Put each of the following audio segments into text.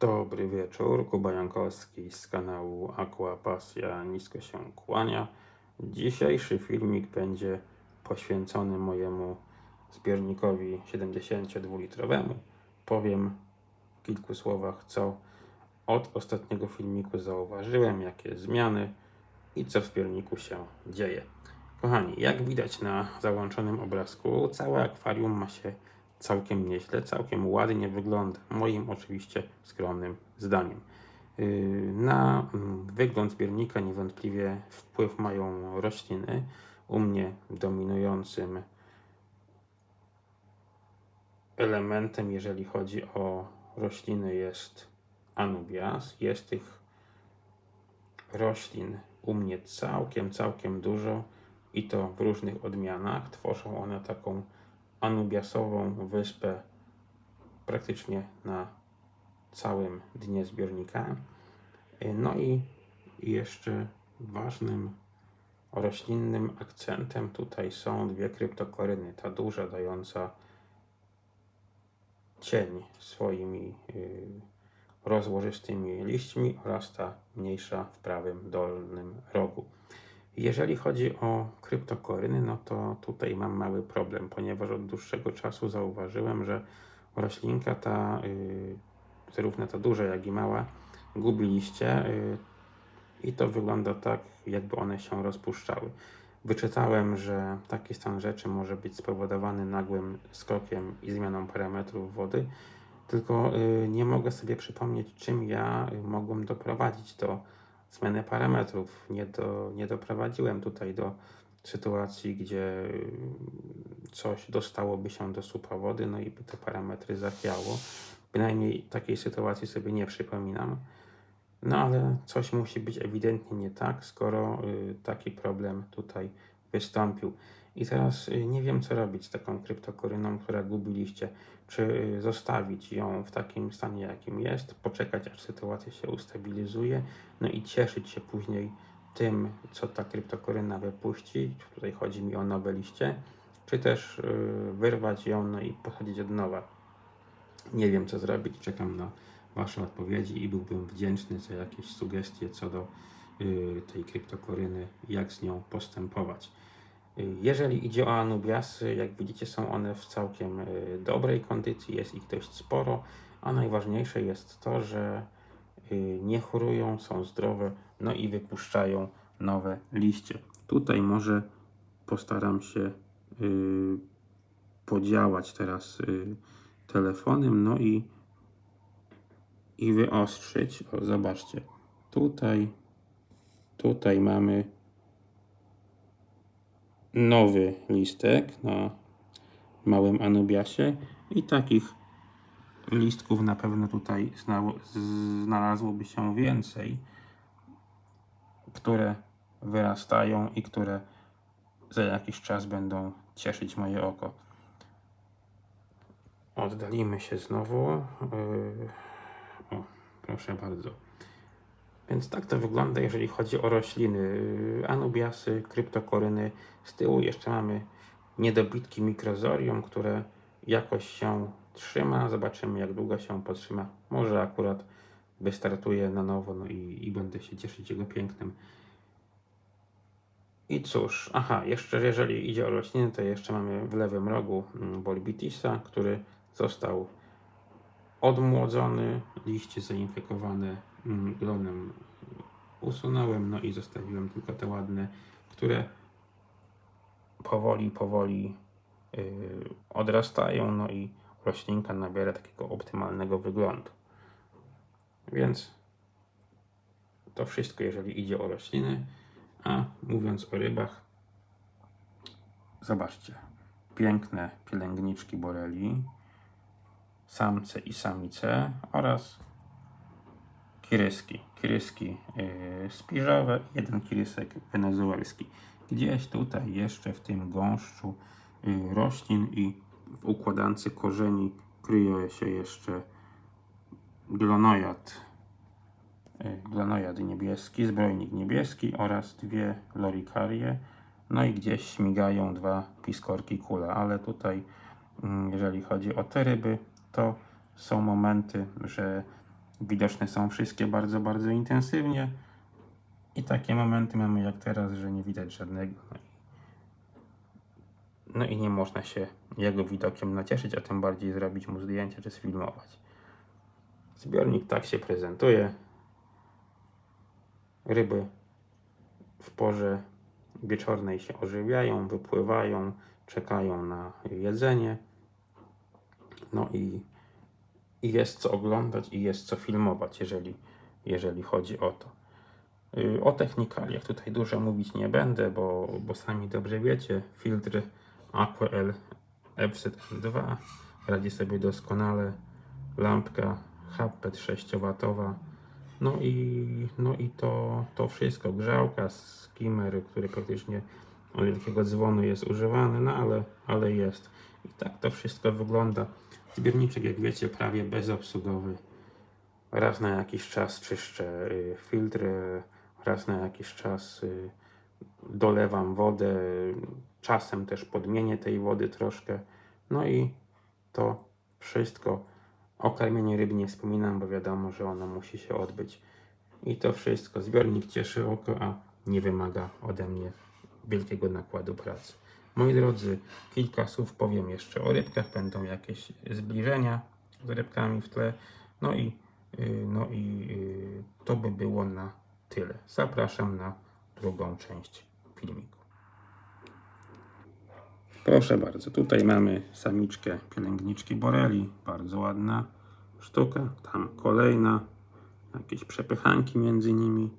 Dobry wieczór, Kuba Jankowski z kanału Aqua Pasja Nisko się kłania. Dzisiejszy filmik będzie poświęcony mojemu zbiornikowi 72-litrowemu. Powiem w kilku słowach, co od ostatniego filmiku zauważyłem, jakie zmiany i co w zbiorniku się dzieje. Kochani, jak widać na załączonym obrazku, całe akwarium ma się całkiem nieźle, całkiem ładnie wygląda. Moim oczywiście skromnym zdaniem. Yy, Na mm, wygląd zbiornika niewątpliwie wpływ mają rośliny. U mnie dominującym elementem, jeżeli chodzi o rośliny, jest anubias. Jest tych roślin u mnie całkiem, całkiem dużo i to w różnych odmianach. Tworzą one taką anubiasową wyspę praktycznie na całym dnie zbiornika. No i jeszcze ważnym roślinnym akcentem tutaj są dwie kryptokoryny. Ta duża dająca cień swoimi y, rozłożystymi liśćmi oraz ta mniejsza w prawym dolnym rogu. Jeżeli chodzi o kryptokoryny, no to tutaj mam mały problem, ponieważ od dłuższego czasu zauważyłem, że roślinka ta, y, zarówno ta duża, jak i mała, gubi liście y, i to wygląda tak, jakby one się rozpuszczały. Wyczytałem, że taki stan rzeczy może być spowodowany nagłym skokiem i zmianą parametrów wody, tylko y, nie mogę sobie przypomnieć, czym ja y, mogłem doprowadzić do zmiany parametrów. Nie, do, nie doprowadziłem tutaj do sytuacji, gdzie y, coś dostałoby się do słupa wody, no i by te parametry zachwiało. Bynajmniej takiej sytuacji sobie nie przypominam. No ale coś musi być ewidentnie nie tak, skoro y, taki problem tutaj wystąpił. I teraz y, nie wiem, co robić z taką kryptokoryną, która gubi liście. Czy y, zostawić ją w takim stanie, jakim jest, poczekać, aż sytuacja się ustabilizuje, no i cieszyć się później tym, co ta kryptokoryna wypuści. Tutaj chodzi mi o nowe liście, czy też y, wyrwać ją no i pochodzić od nowa. Nie wiem, co zrobić. Czekam na Wasze odpowiedzi i byłbym wdzięczny za jakieś sugestie co do tej kryptokoryny, jak z nią postępować. Jeżeli idzie o Anubiasy, jak widzicie, są one w całkiem y, dobrej kondycji, jest ich dość sporo, a najważniejsze jest to, że y, nie chorują, są zdrowe, no i wypuszczają nowe liście. Tutaj może postaram się y, podziałać teraz telefonem, no i, i wyostrzyć. O, zobaczcie, tutaj, tutaj mamy nowy listek na małym Anubiasie i takich listków na pewno tutaj znalazłoby się więcej, które wyrastają i które za jakiś czas będą cieszyć moje oko. Oddalimy się znowu. Yy, O, proszę bardzo. Więc tak to wygląda, jeżeli chodzi o rośliny. Anubiasy, kryptokoryny. Z tyłu jeszcze mamy niedobitki mikrozorium, które jakoś się trzyma. Zobaczymy, jak długo się potrzyma. Może akurat wystartuje na nowo no i, i będę się cieszyć jego pięknem. I cóż, aha, jeszcze jeżeli idzie o rośliny, to jeszcze mamy w lewym rogu mm, Bolbitisa, który został odmłodzony, liście zainfekowane mm, glonem usunąłem, no i zostawiłem tylko te ładne, które powoli, powoli yy, odrastają, no i roślinka nabiera takiego optymalnego wyglądu. Więc to wszystko, jeżeli idzie o rośliny. A mówiąc o rybach, zobaczcie, piękne pielęgniczki boreli, samce i samice oraz kiryski. Kiryski yy, spiżowe, jeden kirysek wenezuelski. Gdzieś tutaj jeszcze w tym gąszczu yy, roślin i w układance korzeni kryje się jeszcze glonojad y, glonojad niebieski, zbrojnik niebieski oraz dwie lorikarie. No i gdzieś śmigają dwa piskorki kule, ale tutaj mm, jeżeli chodzi o te ryby, to są momenty, że Widoczne są wszystkie bardzo, bardzo intensywnie. I takie momenty mamy jak teraz, że nie widać żadnego. No i- No nie można się jego widokiem nacieszyć, a tym bardziej zrobić mu zdjęcie czy sfilmować. Zbiornik tak się prezentuje. Ryby w porze wieczornej się ożywiają, wypływają, czekają na jedzenie. No i, i jest co oglądać i jest co filmować, jeżeli, jeżeli chodzi o to. Y, O technikaliach tutaj dużo mówić nie będę, bo, bo sami dobrze wiecie, filtr AquaL FZN2 radzi sobie doskonale, lampka HPET 6W, no i, no i to, to wszystko, grzałka, skimmer, który praktycznie od wielkiego dzwonu jest używany, no ale, ale jest. I tak to wszystko wygląda. Zbiorniczek, jak wiecie, prawie bezobsługowy. Raz na jakiś czas czyszczę y, filtr, raz na jakiś czas y, dolewam wodę, czasem też podmienię tej wody troszkę. No i to wszystko. O karmieniu ryb nie wspominam, bo wiadomo, że ono musi się odbyć. I to wszystko. Zbiornik cieszy oko, a nie wymaga ode mnie wielkiego nakładu pracy. Moi drodzy, kilka słów powiem jeszcze o rybkach. Będą jakieś zbliżenia z rybkami w tle. No i, yy, no i yy, to by było na tyle. Zapraszam na drugą część filmiku. Proszę bardzo, tutaj mamy samiczkę pielęgniczki Boreli, bardzo ładna sztuka. Tam kolejna, jakieś przepychanki między nimi.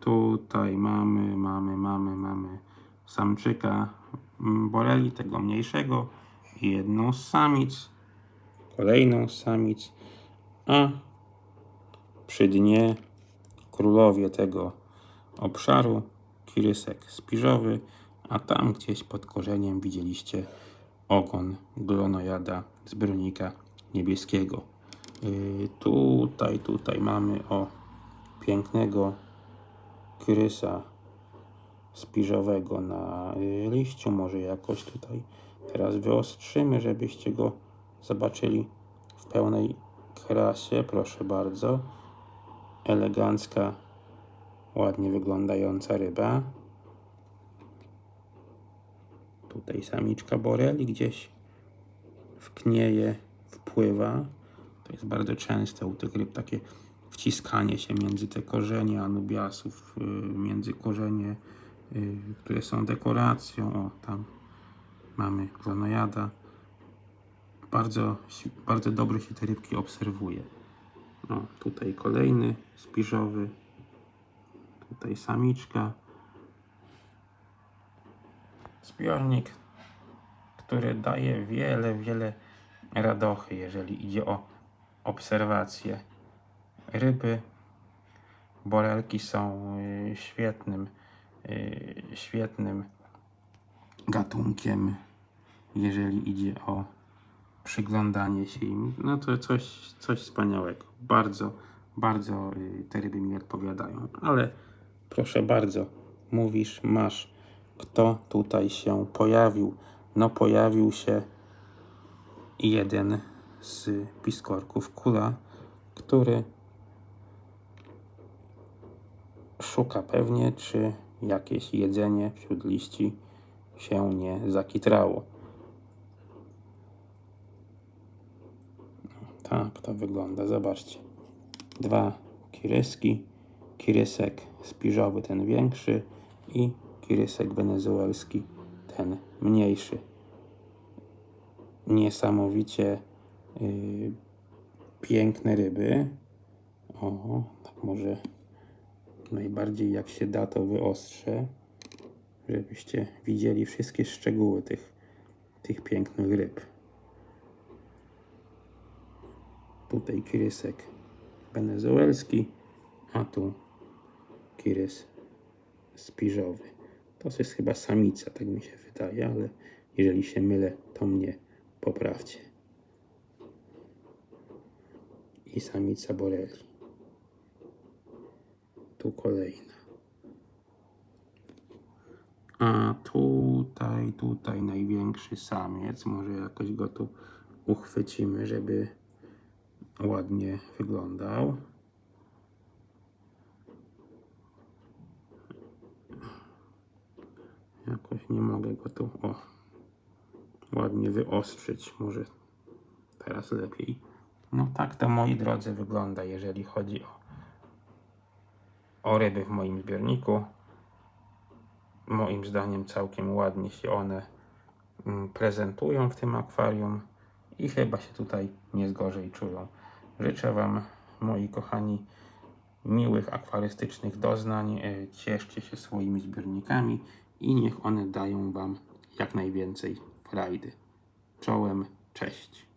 Tutaj mamy, mamy, mamy, mamy samczyka Boreli, tego mniejszego jedną z samic, kolejną z samic, a przy dnie królowie tego obszaru, kirysek spiżowy, a tam gdzieś pod korzeniem widzieliście ogon glonojada z niebieskiego. Yy, tutaj, tutaj mamy o pięknego kirysa spiżowego na y, liściu. Może jakoś tutaj teraz wyostrzymy, żebyście go zobaczyli w pełnej krasie. Proszę bardzo. Elegancka, ładnie wyglądająca ryba. Tutaj samiczka boreli gdzieś w knieje wpływa. To jest bardzo częste u tych ryb takie wciskanie się między te korzenie anubiasów, y, między korzenie, które są dekoracją. O, tam mamy glonojada. Bardzo, bardzo dobrze się te rybki obserwuje. O, tutaj kolejny spiżowy. Tutaj samiczka. Zbiornik, który daje wiele, wiele radochy, jeżeli idzie o obserwację. Ryby, borelki są y, świetnym, y, świetnym gatunkiem, jeżeli idzie o przyglądanie się im. No to coś, coś wspaniałego. Bardzo, bardzo y, te ryby mi odpowiadają. Ale proszę bardzo, mówisz, masz. Kto tutaj się pojawił? No pojawił się jeden z piskorków kula, który szuka pewnie, czy jakieś jedzenie wśród liści się nie zakitrało. Tak to wygląda, zobaczcie. Dwa kiryski, kirysek spiżowy, ten większy i kirysek wenezuelski, ten mniejszy. Niesamowicie yy, piękne ryby. O, tak może najbardziej jak się da to wyostrzę, żebyście widzieli wszystkie szczegóły tych, tych pięknych ryb. Tutaj kirysek wenezuelski, a tu kirys spiżowy. To jest chyba samica, tak mi się wydaje, ale jeżeli się mylę, to mnie poprawcie. I samica boreli tu kolejna. A tutaj, tutaj największy samiec. Może jakoś go tu uchwycimy, żeby ładnie wyglądał. Jakoś nie mogę go tu o, ładnie wyostrzyć. Może teraz lepiej. No tak to moi drodzy wygląda, jeżeli chodzi o o ryby w moim zbiorniku. Moim zdaniem całkiem ładnie się one mm, prezentują w tym akwarium i chyba się tutaj nie zgorzej czują. Życzę Wam, moi kochani, miłych akwarystycznych doznań. E, Cieszcie się swoimi zbiornikami i niech one dają Wam jak najwięcej frajdy. Czołem, cześć.